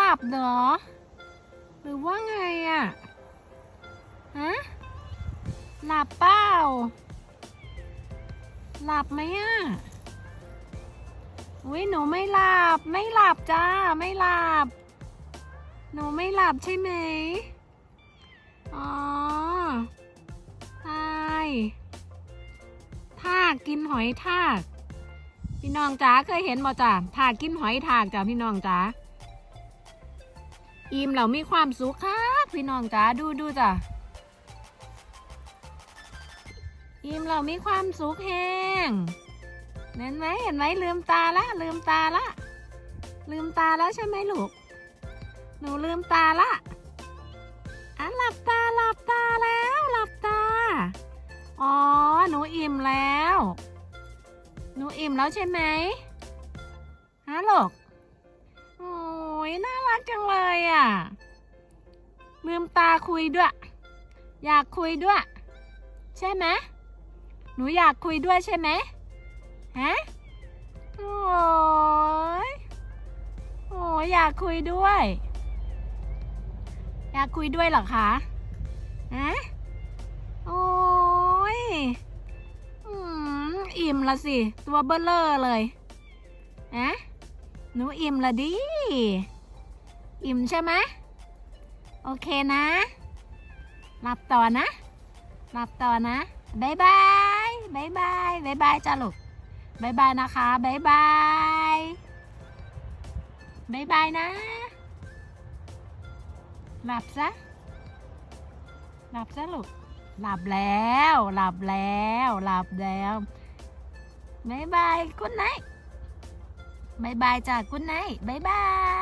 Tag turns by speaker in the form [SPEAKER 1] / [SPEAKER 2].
[SPEAKER 1] ลับเหรอ หรือว่าไงอะ่ะ ฮะ หลับเปล่า หลับไหมอะ่ะอุ้ยหนูไม่หลับ ไม่หลับจ้า ไม่หลับ หนูไม่หลับใช่ไหม อ๋อใช่ทากกินหอยทาก พี่น้องจ๋าเคยเห็นบ่จ้าทากกินหอยทากจ้าพี่น้องจ๋าอิ่มเรามีความสุขค่ะพี่น้องจ๋าดูดูจ้ะอิ่มเรามีความสุขแห้งเห็นไหมเห็นไหมลืมตาละลืมตาละลืมตาแล้วใช่ไหมลูก หนูลืมตาละอะหลับตาหลับตาแล้ว หลับตา อ๋อ หนูอิ่มแล้ว หนูอิ่มแล้วใช่ไหมฮะลูกโอ้ยน่ารักจังเลยอะลืมตาคุยด้วย อยากคุยด้วย ใช่ไหมหนูอยากคุยด้วยใช่ไหมฮะโอ้ยโอ้ยอยากคุยด้วย อยากคุยด้วยเหรอคะฮะ ละสิ ตัวเบลเลอร์เลยฮะหนูอิ่มละดิ อิ่มใช่ไหมโอเคนะ หลับต่อนะ หลับต่อนะบายบายบายบายบายบายจ้าลูกบายบายนะคะบายบายบายบายนะ หลับซะ หลับซะลูก หลับแล้ว หลับแล้ว หลับแล้ว บายบายคุณไนบายบายจ้ากุ๊ดไนบายบาย